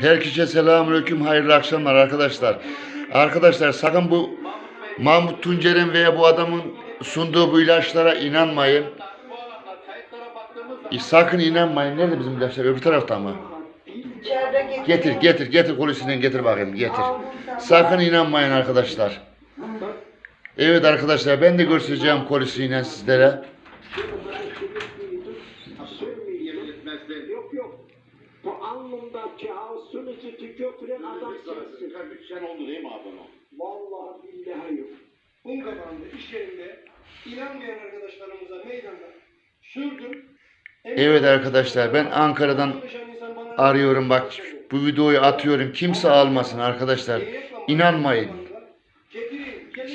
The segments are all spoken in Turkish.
Herkese selamünaleyküm, hayırlı akşamlar arkadaşlar. Arkadaşlar sakın bu Mahmut Tuncer'in veya bu adamın sunduğu bu ilaçlara inanmayın. E, sakın inanmayın. Nerede bizim ilaçlar? Öbür tarafta mı? Getir, getir, getir kolisinden getir bakayım, getir. Sakın inanmayın arkadaşlar. Evet arkadaşlar, ben de göstereceğim kolisiyle sizlere. Bu alnımdaki ağzını sütü götüren adam sensin. Üç sene oldu değil mi abi? Vallahi billahi yok. Un kapandı iş yerinde inanmayan arkadaşlarımıza meydanda sürdüm. Evet arkadaşlar, ben Ankara'dan arıyorum bak. Bu videoyu atıyorum. Kimse almasın arkadaşlar. İnanmayın.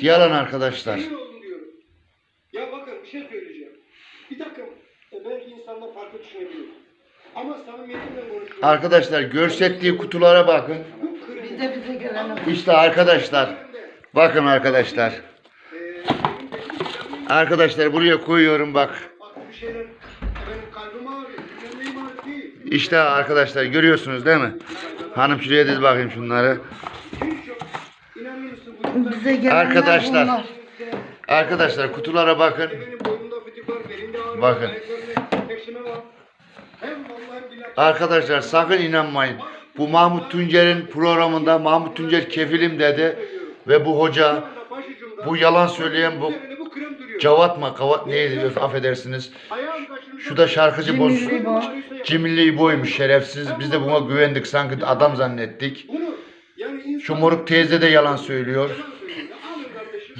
Yalan arkadaşlar. Ya bakın bir şey söyleyeceğim. Bir takım e, belki insanlar farklı düşünebilir. Ama samimiyetimle konuşuyorum. Arkadaşlar görsettiği kutulara bakın. Bize bize İşte arkadaşlar. Bakın arkadaşlar. Arkadaşlar buraya koyuyorum bak. farklı bir şeyler efendim kalbim ağrıyor. Bilmem neyim ağrıyor değil. İşte arkadaşlar görüyorsunuz değil mi? Hanım şuraya diz bakayım şunları. İnanır mısın bize gelenler Arkadaşlar. bunlar. Arkadaşlar kutulara bakın. Benim boynumda fıtık var, belimde ağrı var, Bakın. ayaklarımda tekşime var. Arkadaşlar sakın inanmayın. Bu Mahmut Tuncer'in programında Mahmut Tuncer kefilim dedi. Ve bu hoca bu yalan söyleyen bu. Cavat mı? Kavat neydi? Affedersiniz. Şu da şarkıcı boz. Cimri İbo'ymuş şerefsiz. Biz de buna güvendik sanki adam zannettik. Şu moruk teyze de yalan söylüyor.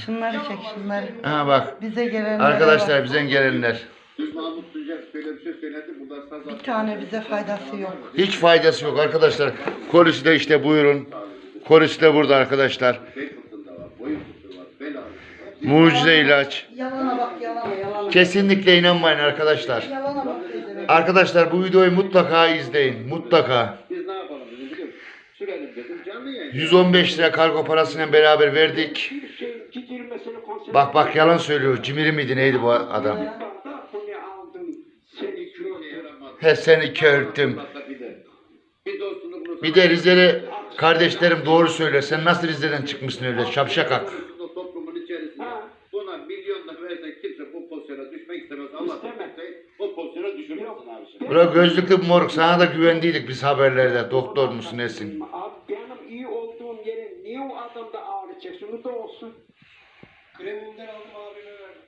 Şunları çek şunları. Ha bak. Bize gelenler Arkadaşlar bizden gelenler. Biz Mahmut Tuncer böyle bir şey söyledi. Burada saz Bir tane bize faydası yok. Hiç faydası yok arkadaşlar. Kolisi de işte buyurun. Kolisi de burada arkadaşlar. bel fıtığında var, boyun fıtığı var, bel ağrısı. Mucize ilaç. Yalana bak yalana yalana. Kesinlikle inanmayın arkadaşlar. Yalana bak teyze. Arkadaşlar bu videoyu mutlaka izleyin. Mutlaka. Biz ne yapalım dedim biliyor musun? Sürelim dedim canlı yayın. 115 lira kargo parasıyla beraber verdik. Bir şey konser. Bak bak yalan söylüyor. Cimri miydi neydi bu adam? He seni iki. Bir de Rizeli kardeşlerim doğru söyle. Sen nasıl Rize'den çıkmışsın öyle şapşak ak. Toplumun bu pozisyona düşmek gözlüklü moruk sana da güvendiydik biz haberlerde. Doktor musun nesin? Abi benim iyi olduğum yere niye o adamda ağrı çeksin? Bu da olsun. Kremimden aldım ağrını verdim.